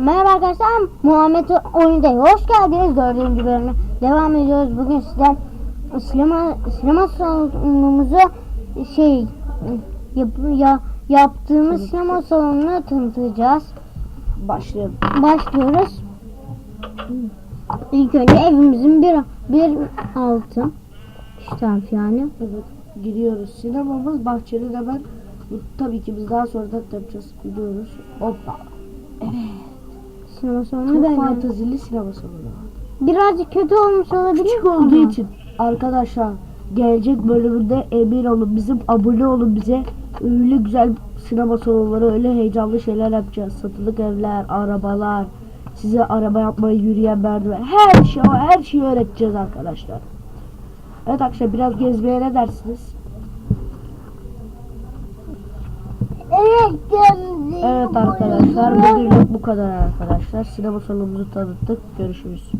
Merhaba arkadaşlar, Muhammed Oyun'da hoş geldiniz. Dördüncü bölüme devam ediyoruz. Bugün sizden sinema, sinema salonumuzu şey yap, ya, yaptığımız sinema salonunu tanıtacağız. Başlayalım. Başlıyoruz. İlk önce evimizin bir, bir altı. Taraf yani. Evet. Gidiyoruz. Sinemamız bahçenin hemen tabii ki biz daha sonradan yapacağız. Gidiyoruz. Hoppa. Sinema salonu Çok böyle. fantazili sinema salonu. Birazcık kötü olmuş olabilir Küçük ama- olduğu için arkadaşlar gelecek bölümünde emin olun bizim abone olun bize öyle güzel sinema salonları öyle heyecanlı şeyler yapacağız. Satılık evler, arabalar, size araba yapmayı yürüyen merdiven her şey her şeyi öğreteceğiz arkadaşlar. Evet arkadaşlar biraz gezmeye ne dersiniz? Evet, Evet arkadaşlar bugünlük bu kadar arkadaşlar. Sinema salonumuzu tanıttık. Görüşürüz.